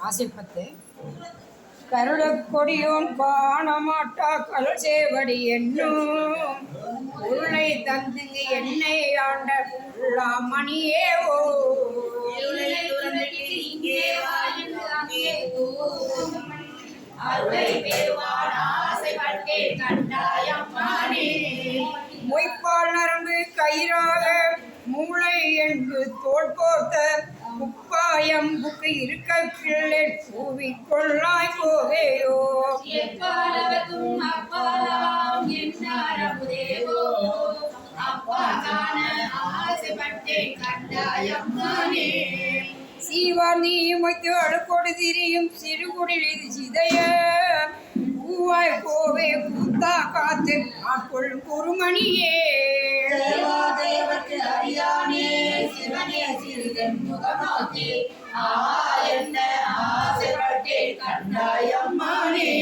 ஆசைப்பட்டு கருடக்கொடியோன் காணமாட்டா கல் சேவடி என்னும். உருளை தந்துங்க என்னை ஆண்ட மணியே ஓ. மொய்ப்பால் நரம்பு கயிறாக மூளை என்று தோல் போர்த்த முப்பாயம் புக்கு இருக்க கிள்ளை கூவிக்கொள்ளாய் போகையோ எப்பாலவர்க்கும் அப்பாலாம் என்னாரமுதேவோ அப்பா காண ஆசைப்பட்டேன் கண்டாயம்மானே சீவார் நீ உமைக்கு அழுக்கொடு திரியும் சிறுகுடில் இது சிதைய. பூவாய் கோவே பூத்தா காத்து ஆட்கொள் குருமணியே அறியானே சிவனே சிறுகன் முகநோக்கி ஆ என்ன ஆசைப்பட்டேன் கண்டாயம்மானே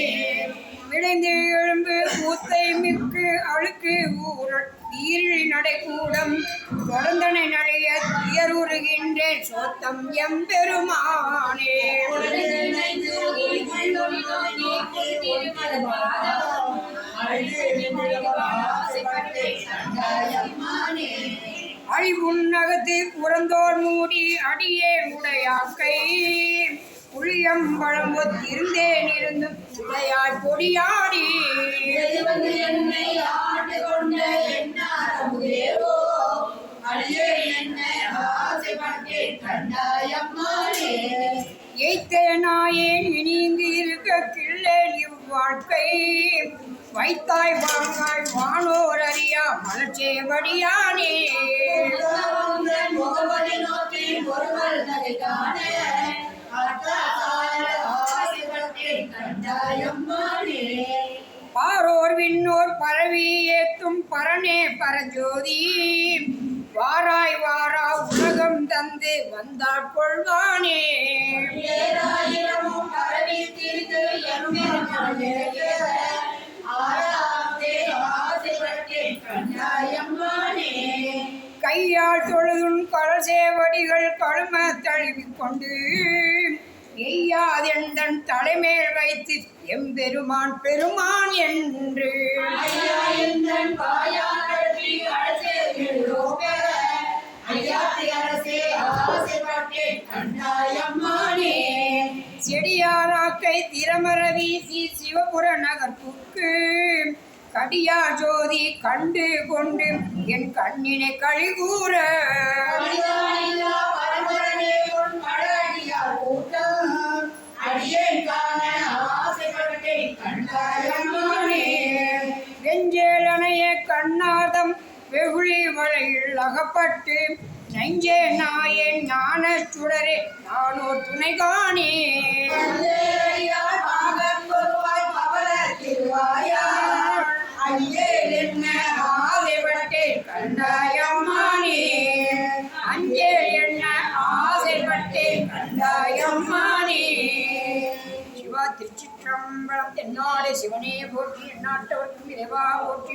விளைந்து எழும்பு ஊத்தை மிக்கு அழுக்கு ஊரல் ஈரிழி நடைக்கூடம் தொடர்ந்தனை நடைய துயருறுகின்றேன். சோத்தம் எம்பெருமானே. நினைந்து உயிர்கள் அழுது ஆசைப்பட்டேன் கண்டாயம்மானே அழிவுன்னகத்து புறந்தோர் மூடி அடியே உடையாக்கை. புளியம்பழம் ஒத்திருந்தேன் இருந்தும் உடையாய் பொடியாடி. என்னை ஆண்டு கொண்ட என்னாரமுதேவோ அடியே என்னை ஆசைப்பட்டேன் கண்டாயம்மானே எய்த்தே நாயேன் இனிங்கு இருக்க கிள்ளேன் இவ்வாழ்க்கை. வைத்தாய் வாங்காய் வானோர் அறியா மலச்சேவடியானே முகவரி நோக்கி ஒருவர் நகை காண. அத்தாசார ஆசைப்பட்டேன் கண்டாயம்மானே பாரோர் விண்ணோர் பரவி ஏத்தும் பரனே பரஜோதி. வாராய் வாரா உலகம் தந்து வந்தாற் கொள்வானே. ஏழாயிரமும் பரவி ஆசைப்பட்டேன் கண்டாயம்மானே கையால் தொழுதுன் கலசேவடிகள் கழும தழுவிக் கொண்டு எய்யாதெந்தன் தலைமேல் வைத்து எம்பெருமான் பெருமான் என்று. ஐயா அரசே கண்டாயம்மானே செடியாராக்கை திறமர வீசி சிவபுர நகர்ப்புக்கு கடியா ஜோதி கண்டு கொண்டு என் கண்ணினை கழிகூற. வெஞ்சேலனைய கண்ணாதம் வெகுளி வலையில் அகப்பட்டு நெஞ்சே நாயேன் ஞான சுடரே நானோ துணை காணே சிவா திருச்சிற்றம்பலம் தென்னாடு சிவனே போற்றி எந்நாட்டவர்க்கும் இறைவா போற்றி.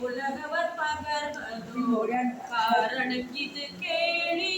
உலகவர் பகர்வதோ காரணம் இது கேளி.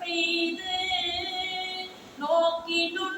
பெய்து நோக்கினுள்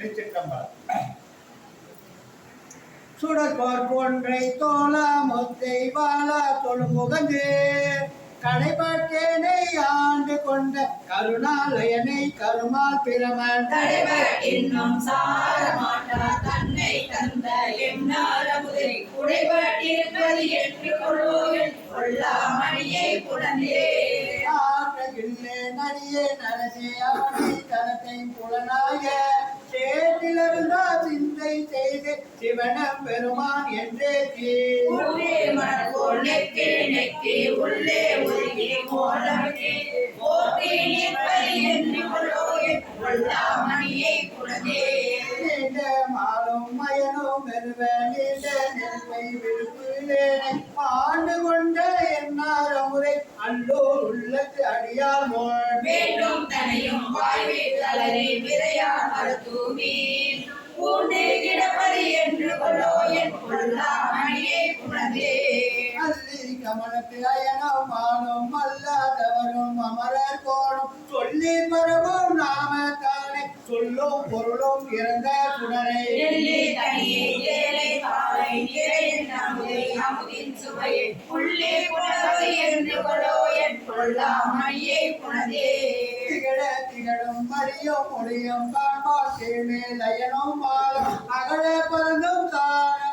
திருச்சிற்றம்பலம் சுடற்கோர் கொன்றை தோலா முத்தை வாழா தொழுமுகந்து. கடைபாட்டேனை ஆண்டு கொண்ட கருணாலயனை கருமால் பிரமன் தலைவர் இன்னும் சாரமாட்டா தன்னை தந்த எண்ணாரமுதை குடைபாட்டிருப்பது என்று கொள்வோம் கொள்ளா மணியை புலந்தே. ஆற்றகில்லே நடியே நரசே அவனை தனத்தை புலனாய. சேற்றிலிருந்தா சிந்தை செய்து சிவனம் பெருமான் என்றே தீ உள்ளே மனப்போல் நெக்கே நெக்கே உள்ளே உருகி கோலமிட்டே போற்றி நிற்பது என்று நீண்ட மாலும் மயனும் மெருவ நீண்ட நெருமை விருப்பிலேனை ஆண்டு கொண்ட என்னார முறை அல்லோர் உள்ளத்து அடியார் மோள் வேண்டும் தனையும் வாழ்வே தளரி விரையார் மருத்துவமீ. பூண்டு கிடப்பது என்று கொள்ளோ என் கொல்லாமணியை புலந்தே அல்லி கமலத்து அயனும் மானும் அல்லாதவரும் அமரர் கோணும். சொல்லி தானே சொல்லும் பொருளும் இறந்த சுவையை. உள்ளே புணர்வது என்று கொள்ளோ என் கொல்லாமணியை புலந்தே திகழ திகழும் காண்பால் கீழ்மேல் அயனும் மாலும் அகழ பறந்தும் மாட்டான்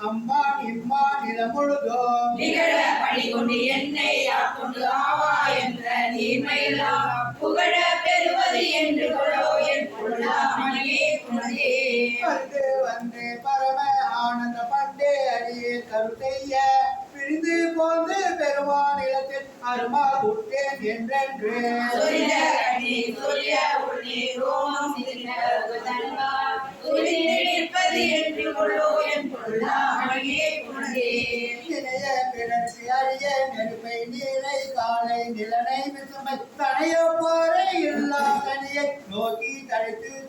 அம்மான் இம்மான் நிலமுழுதும் நிகழ பணிகொண்டு என்னை ஆட்கொண்டு ஆவா என்ற நீர்மையெல்லாம் புகழ பெறுவது என்று கொள்ளோ என் கொல்லாமணியை புலந்தே வந்து வந்து பரம ஆனந்த பண்டே அடியே கருத்தைய பிரிந்து போந்து பெருமான் இடத்தில் அருமா குட்டேன் என்றென்று. சொரிய கண்ணி சொரிய உள்ளே ரோமம் சிரிந்த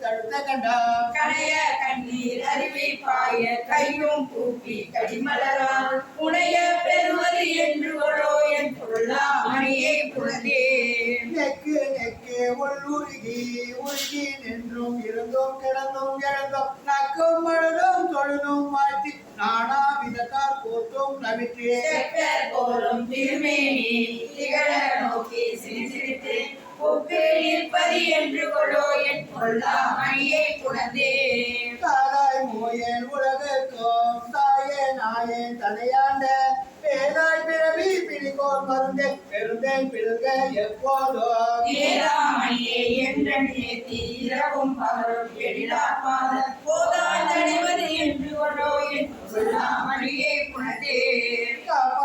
தடுத்த கண்டான் கணைய கண்ணீர் அருவி பாய கையும் கூப்பி கடிமலரால் உடைய பெறுவது என்று கொள்ளோ என் கொல்லாமணியை புலந்தே நெக்கு நெக்கு உள்ளுருகி உருகி நின்றும் இருந்தும் கிடந்தும் எழுந்தும் நக்கும் அழுதும் தொழுதும் மாற்றி நானா விதத்தால் கூத்தும் நவிற்றே போலும் திருமேனி திகழ நோக்கி சிரிசிரித்து ஒப்பில் நிற்பது என்று கொள்ளோ என் கொல்லாமணியை புலந்தே. தாராய் மோயன் உலகுக்கும் தாயே நாயே தலையாண்ட பேதாய் பிறவி பிடிக்கோர் மருந்தே பெருந்தேன் பிறக எப்போதும் ஏதாமணியை என்றன் ஏத்தி இரவும் பகலும் எழிலார் பாத போதாய் தடைவது என்று கொள்ளோ என் புலந்தே. காப்பாய் படைப்பாய்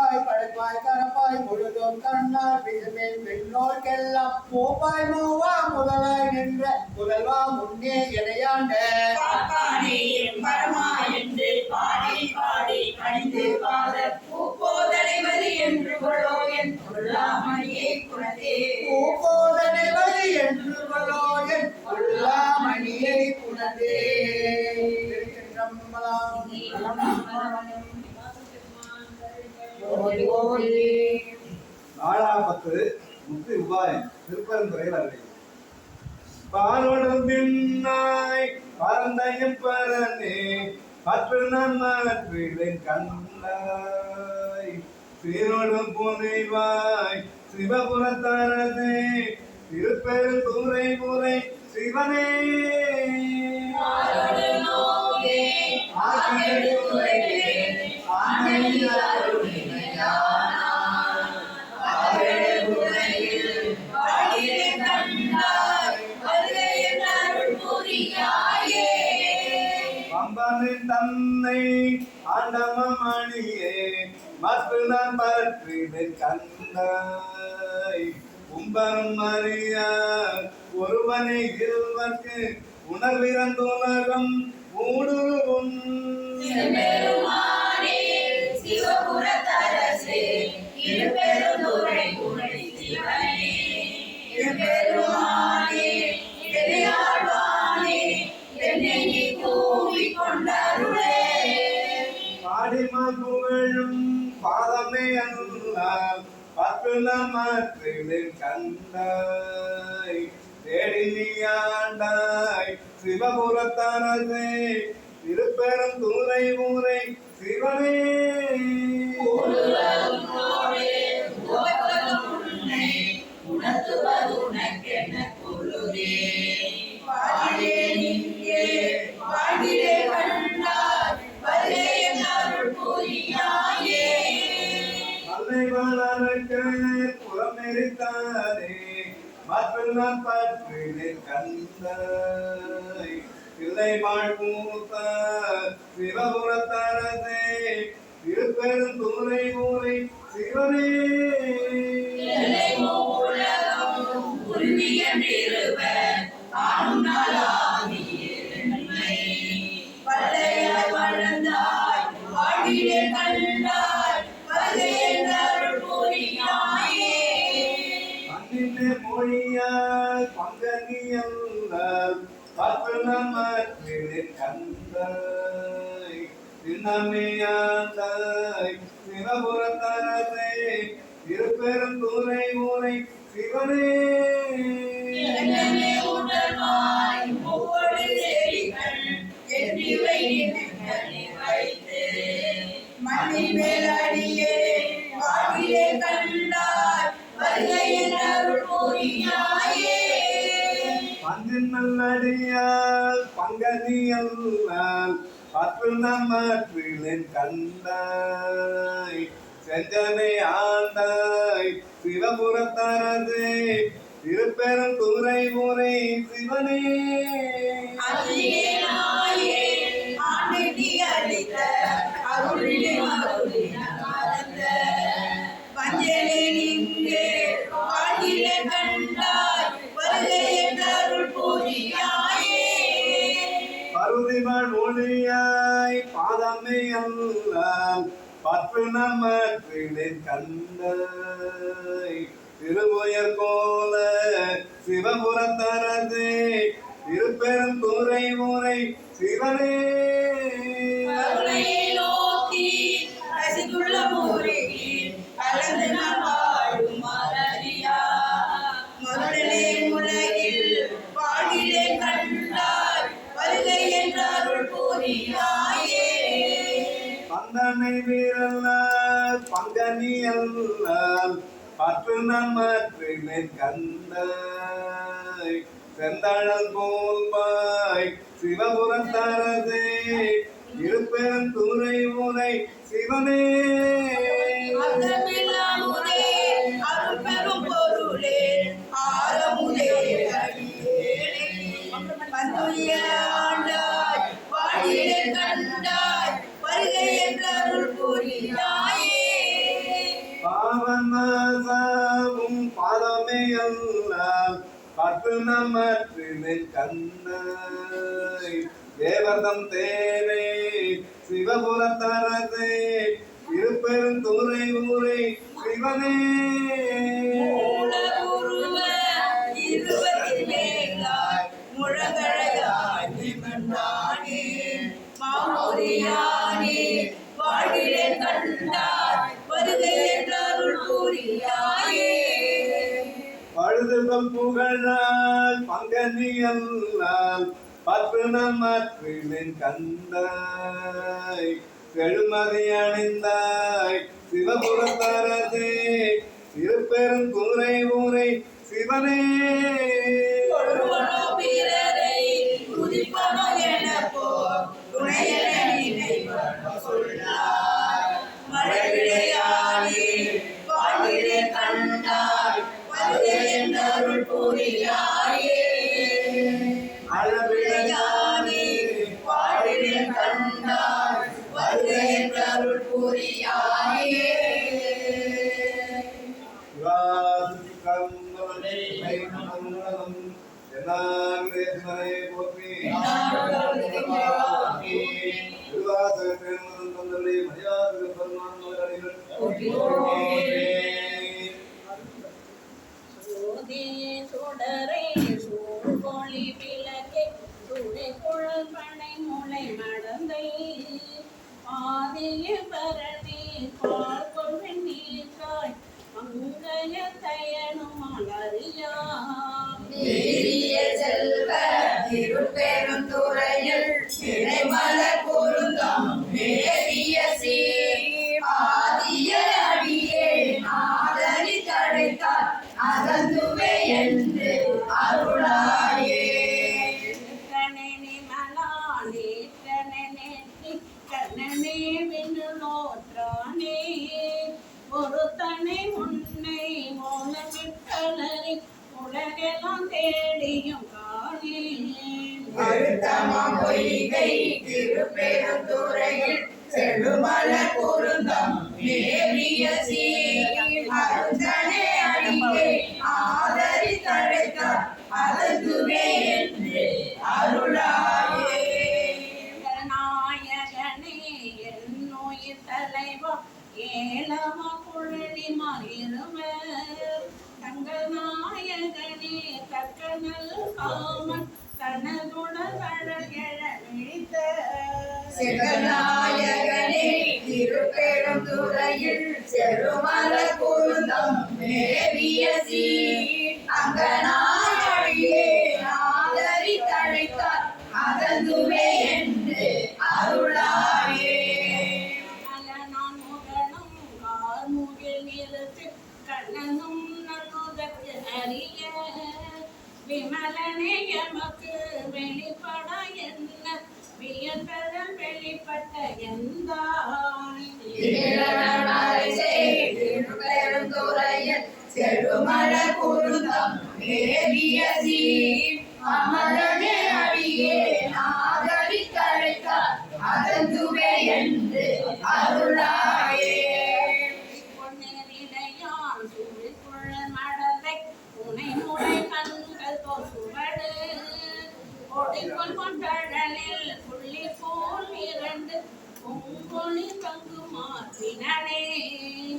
கரப்பாய் முழுதும் கண்ணார் பிசுமேல் பெண்ணோர்க்கெல்லாம் மூப்பாய் மூவா முதலாய் நின்ற முதல்வா முன்னே என் பரமா என்று பாடி பாடி பணிந்து பாத பூப்போதலைவது என்று கொள்ளோ என் பரந்தையும் பரனே பற்று நான் மாற்றிடேன் கண்டாய் சீரோடும் புனைவாய் சிவபுரத்தரசே திருப்பெரும் தூரை முறை சிவனே. ஆரோடு நோக்கே பம்பனின் தன்னை ஆண்டமணியே மற்ற நான் பற்றிடேன் கந்தாய் கும்பரும் அறியா ஒருவனை இருவர்க்கு உணர்விறந்த உலகம் மூடுவும் சிவபுரத்தரசே, இருபெருந்துறை உரை சிவனே. இருபெருமானே, பாடிமா புகழும் பாதமே அல்லால் பத்து கண்டாய். தேடினியாண்டாய் நீ திருப்பெரும் தூரை ஊரை சிவனே. புறமெரித்தானே மற்றும் நான் பற்றினேன் கந்தாய் பிள்ளை வாழ்மூத்த சிவபுரத்தாரதே திருப்பெரும் தூரை ஊரை சிவனே. எல்லைமோ உலகம் உருவிய நிறுவர் தானும் நம்மற்றினேன் கந்தாய் சின்னமையாந்தாய் சிவபுரத்தரசே திருப்பெரும் தூரை ஊரை சிவனே. என்னமே உடல்வாய் ஒவ்வொரு செடிகள் எண்ணிவை நினைத்தனை வைத்து. எல்லாம் பங்கனியல்லால் பத்து கண்டாய் செஞ்சனை ஆண்டாய் சிவபுரத்தரசே திருப்பெருந்துறை முறை சிவனே. பற்று நம்மற்றினேன் கண்ணை திருவுயர் போல சிவபுரத்தரசே திருப்பெரும் துறை முறை சிவனே. நோக்கி ரசித்துள்ள முருகி அல்லால் பற்று நம்மற்றினேன் கந்தாய் செந்தழல் போல்பாய் சிவபுரத்தரசே இருப்பெரும் துறை உரை சிவனே. பாதமே அல்லால் பற்று நம்மற்றினேன் கந்தாய் தேவே சிவபுரத்தரசே இருப்பெரும் துறை ஊரை சிவனே. செல்வம் புகழால் பங்கனி அல்லால் பற்று கந்தாய் செழுமதி அணிந்தாய் சிவபுரத்தரசே திருப்பெரும் ஊரை சிவனே. பனை முளை மடந்தை ஆதிய பரணி பால் கொள்வன் நீர்காய் மங்கைய தயனும் மலரியாம் திருப்பெருந்துறையில் செழுமல பொருந்தம். மேவி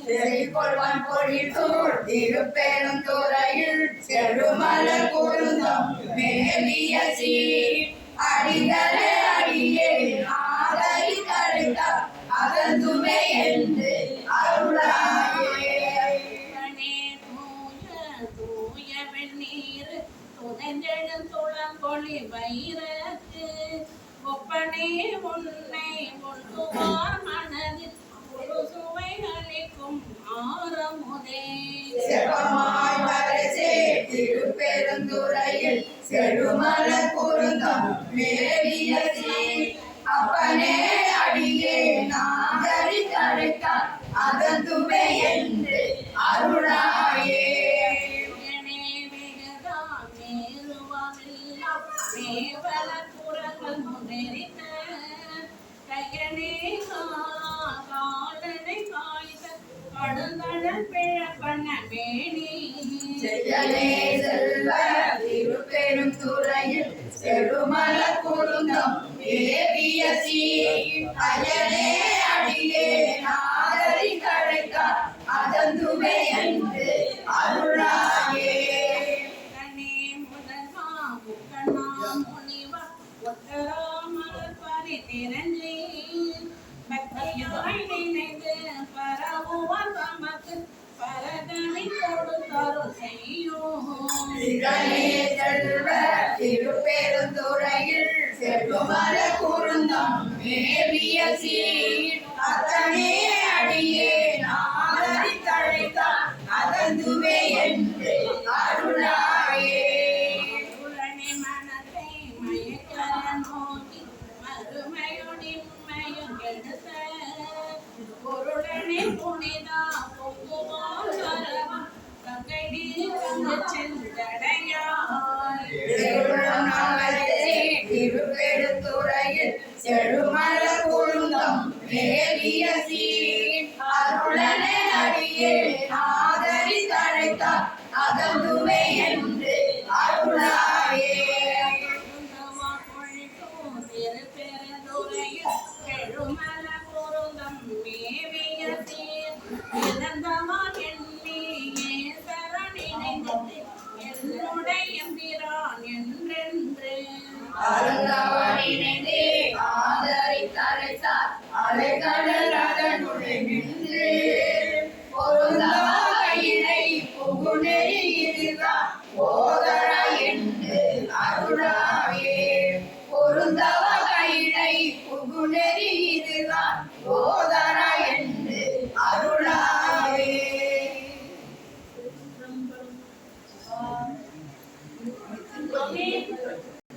செறிகொள்வான் பொழில் சூழ் திருப்பெரும் துறையில் செழுமல குருந்தம் மேவிய சீர். அடிதலை அடியே ஆதரி தடுத்தார் அதன் ஆரமுதே செபமாய் வரசே திருப்பெருந்துறையில் செழுமல பொருந்தம் மேவியதே அப்பனே அடியே நாகரி தடுத்தார் அதன் துமை என்று செல்வ திருப்பெருந்துறையில் செல்வமர குருந்தம் மேவிய சீர் அத்தனே